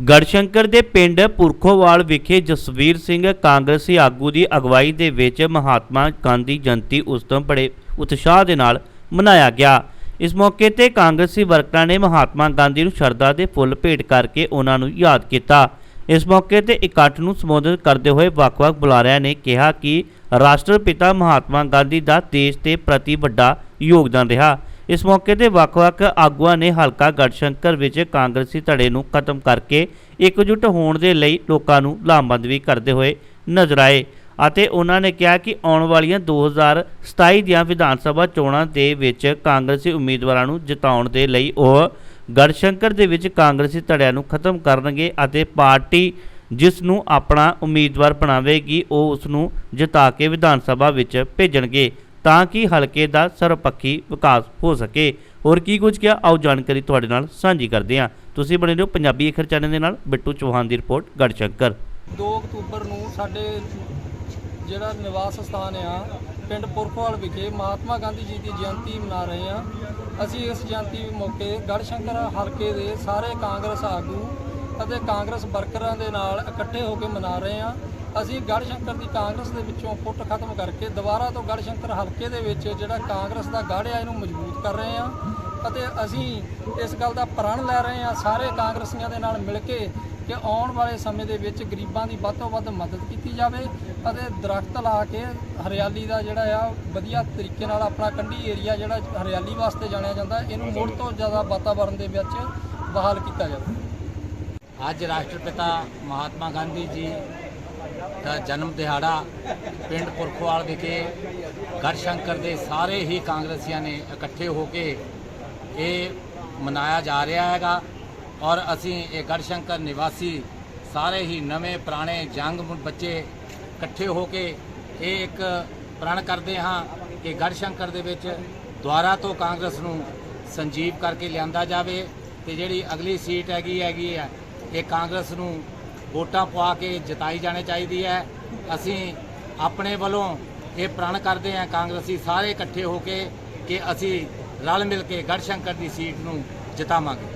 ਗੜਸ਼ੰਕਰ ਦੇ ਪਿੰਡ ਪੁਰਖੋਵਾਲ ਵਿਖੇ ਜਸਵੀਰ ਸਿੰਘ ਕਾਂਗਰਸੀ ਆਗੂ ਦੀ ਅਗਵਾਈ ਦੇ ਵਿੱਚ ਮਹਾਤਮਾ ਗਾਂਧੀ ਜਯੰਤੀ ਉਤਸਵ ਬੜੇ ਉਤਸ਼ਾਹ ਦੇ ਨਾਲ ਮਨਾਇਆ ਗਿਆ। ਇਸ ਮੌਕੇ ਤੇ ਕਾਂਗਰਸੀ ਵਰਕਰਾਂ ਨੇ ਮਹਾਤਮਾ ਗਾਂਧੀ ਨੂੰ ਸ਼ਰਧਾ ਦੇ ਫੁੱਲ ਭੇਟ ਕਰਕੇ ਉਹਨਾਂ ਨੂੰ ਯਾਦ ਕੀਤਾ। ਇਸ ਮੌਕੇ ਤੇ ਇਕੱਠ ਨੂੰ ਸੰਬੋਧਨ ਕਰਦੇ ਹੋਏ ਵੱਖ-ਵੱਖ ਬੁਲਾਰਿਆਂ ਨੇ ਕਿਹਾ ਕਿ ਰਾਸ਼ਟਰਪਿਤਾ ਮਹਾਤਮਾ ਗਾਂਧੀ ਦਾ ਦੇਸ਼ ਦੇ ਪ੍ਰਤੀ ਵੱਡਾ ਯੋਗਦਾਨ ਰਿਹਾ। ਇਸ ਮੌਕੇ ਤੇ ਵੱਖ-ਵੱਖ ਆਗੂਆਂ ਨੇ ਹਲਕਾ ਗੜਸ਼ੰਕਰ ਵਿੱਚ ਕਾਂਗਰਸੀ ਧੜੇ ਨੂੰ ਖਤਮ ਕਰਕੇ ਇਕਜੁੱਟ ਹੋਣ ਦੇ ਲਈ ਲੋਕਾਂ ਨੂੰ ਲਾਮਬੰਦ ਵੀ ਕਰਦੇ ਹੋਏ ਨਜ਼ਰ ਆਏ ਅਤੇ ਉਹਨਾਂ ਨੇ ਕਿਹਾ ਕਿ ਆਉਣ ਵਾਲੀਆਂ 2027 ਦੀਆਂ ਵਿਧਾਨ ਸਭਾ ਚੋਣਾਂ ਦੇ ਵਿੱਚ ਕਾਂਗਰਸੀ ਉਮੀਦਵਾਰਾਂ ਨੂੰ ਜਿਤਾਉਣ ਦੇ ਲਈ ਉਹ ਗੜਸ਼ੰਕਰ ਦੇ ਵਿੱਚ ਕਾਂਗਰਸੀ ਧੜਿਆਂ ਨੂੰ ਖਤਮ ਕਰਨਗੇ ਅਤੇ ਪਾਰਟੀ ਜਿਸ ਨੂੰ ਆਪਣਾ ਉਮੀਦਵਾਰ ਬਣਾਵੇਗੀ, ਉਹ ਉਸ ਨੂੰ ਜਿਤਾ ਕੇ ਵਿਧਾਨ ਸਭਾ ਵਿੱਚ ਭੇਜਣਗੇ। ਤਾਂ ਕਿ ਹਲਕੇ ਦਾ ਸਰਵਪੱਖੀ ਵਿਕਾਸ ਹੋ ਸਕੇ। ਹੋਰ ਕੀ ਕੁਝ ਕਿਹਾ? ਆਓ ਜਾਣਕਾਰੀ ਤੁਹਾਡੇ ਨਾਲ ਸਾਂਝੀ ਕਰਦੇ ਹਾਂ। ਤੁਸੀਂ ਬਣੇ ਰਹੋ ਪੰਜਾਬੀ ਅਖਰ ਚੈਨਲ ਦੇ ਨਾਲ। ਬਿੱਟੂ ਚੌਹਾਨ ਦੀ ਰਿਪੋਰਟ, ਗੜਸ਼ੰਕਰ। 2 ਅਕਤੂਬਰ ਨੂੰ ਸਾਡੇ ਜਿਹੜਾ ਨਿਵਾਸ ਸਥਾਨ ਆ, ਪਿੰਡ ਪੁਰਖਵਾਲ ਵਿਖੇ ਮਹਾਤਮਾ ਗਾਂਧੀ ਜੀ ਦੀ ਜਯੰਤੀ ਮਨਾ ਰਹੇ ਆ ਅਸੀਂ ਇਸ ਜਯੰਤੀ ਮੌਕੇ ਗੜਸ਼ੰਕਰ ਹਲਕੇ ਦੇ ਸਾਰੇ ਕਾਂਗਰਸ ਆਗੂ ਅਤੇ ਕਾਂਗਰਸ ਵਰਕਰਾਂ ਦੇ ਨਾਲ ਇਕੱਠੇ ਹੋ ਕੇ ਮਨਾ ਰਹੇ ਆ ਅਸੀਂ ਗੜਸ਼ੰਕਰ ਦੀ ਕਾਂਗਰਸ ਦੇ ਵਿੱਚੋਂ ਫੁੱਟ ਖਤਮ ਕਰਕੇ ਦੁਬਾਰਾ ਤੋਂ ਗੜਸ਼ੰਕਰ ਹਲਕੇ ਦੇ ਵਿੱਚ ਜਿਹੜਾ ਕਾਂਗਰਸ ਦਾ ਗੜ੍ਹ ਆ, ਇਹਨੂੰ ਮਜ਼ਬੂਤ ਕਰ ਰਹੇ ਆ ਅਤੇ ਅਸੀਂ ਇਸ ਗੱਲ ਦਾ ਪ੍ਰਣ ਲੈ ਰਹੇ ਹਾਂ ਸਾਰੇ ਕਾਂਗਰਸੀਆਂ ਦੇ ਨਾਲ ਮਿਲ ਕੇ ਕਿ ਆਉਣ ਵਾਲੇ ਸਮੇਂ ਦੇ ਵਿੱਚ ਗਰੀਬਾਂ ਦੀ ਵੱਧ ਤੋਂ ਵੱਧ ਮਦਦ ਕੀਤੀ ਜਾਵੇ ਅਤੇ ਦਰਖਤ ਲਾ ਕੇ ਹਰਿਆਲੀ ਦਾ ਜਿਹੜਾ ਆ, ਵਧੀਆ ਤਰੀਕੇ ਨਾਲ ਆਪਣਾ ਕੰਢੀ ਏਰੀਆ ਜਿਹੜਾ ਹਰਿਆਲੀ ਵਾਸਤੇ ਜਾਣਿਆ ਜਾਂਦਾ, ਇਹਨੂੰ ਮੁੜ ਤੋਂ ਜ਼ਿਆਦਾ ਵਾਤਾਵਰਣ ਦੇ ਵਿੱਚ ਬਹਾਲ ਕੀਤਾ ਜਾਵੇ। ਅੱਜ ਰਾਸ਼ਟਰਪਿਤਾ ਮਹਾਤਮਾ ਗਾਂਧੀ ਜੀ ਦਾ ਜਨਮ ਦਿਹਾੜਾ ਪਿੰਡ ਪੁਰਖਵਾਲ ਵਿਖੇ ਗੜਸ਼ੰਕਰ ਦੇ ਸਾਰੇ ਹੀ ਕਾਂਗਰਸੀਆਂ ਨੇ ਇਕੱਠੇ ਹੋ ਕੇ ਇਹ ਮਨਾਇਆ ਜਾ ਰਿਹਾ ਹੈਗਾ ਔਰ ਅਸੀਂ ਇਹ ਗੜਸ਼ੰਕਰ ਨਿਵਾਸੀ ਸਾਰੇ ਹੀ ਨਵੇਂ ਪੁਰਾਣੇ ਜੰਗ ਬੱਚੇ ਇਕੱਠੇ ਹੋ ਕੇ ਇਹ ਇੱਕ ਪ੍ਰਣ ਕਰਦੇ ਹਾਂ ਕਿ ਗੜਸ਼ੰਕਰ ਦੇ ਵਿੱਚ ਦੁਆਰਾ ਤੋਂ ਕਾਂਗਰਸ ਨੂੰ ਸੰਜੀਵ ਕਰਕੇ ਲਿਆਂਦਾ ਜਾਵੇ ਤੇ ਜਿਹੜੀ ਅਗਲੀ ਸੀਟ ਹੈਗੀ ਹੈਗੀ ਹੈ, ਇਹ ਕਾਂਗਰਸ ਨੂੰ ਵੋਟਾਂ ਪਵਾ ਕੇ ਜਿਤਾਈ ਜਾਣੀ ਚਾਹੀਦੀ ਹੈ। ਅਸੀਂ ਆਪਣੇ ਵੱਲੋਂ ਇਹ ਪ੍ਰਣ ਕਰਦੇ ਹਾਂ, ਕਾਂਗਰਸੀ ਸਾਰੇ ਇਕੱਠੇ ਹੋ ਕੇ ਕਿ ਅਸੀਂ ਰਲ ਮਿਲ ਕੇ ਗੜਸ਼ੰਕਰ ਦੀ ਸੀਟ ਨੂੰ ਜਿਤਾਵਾਂਗੇ।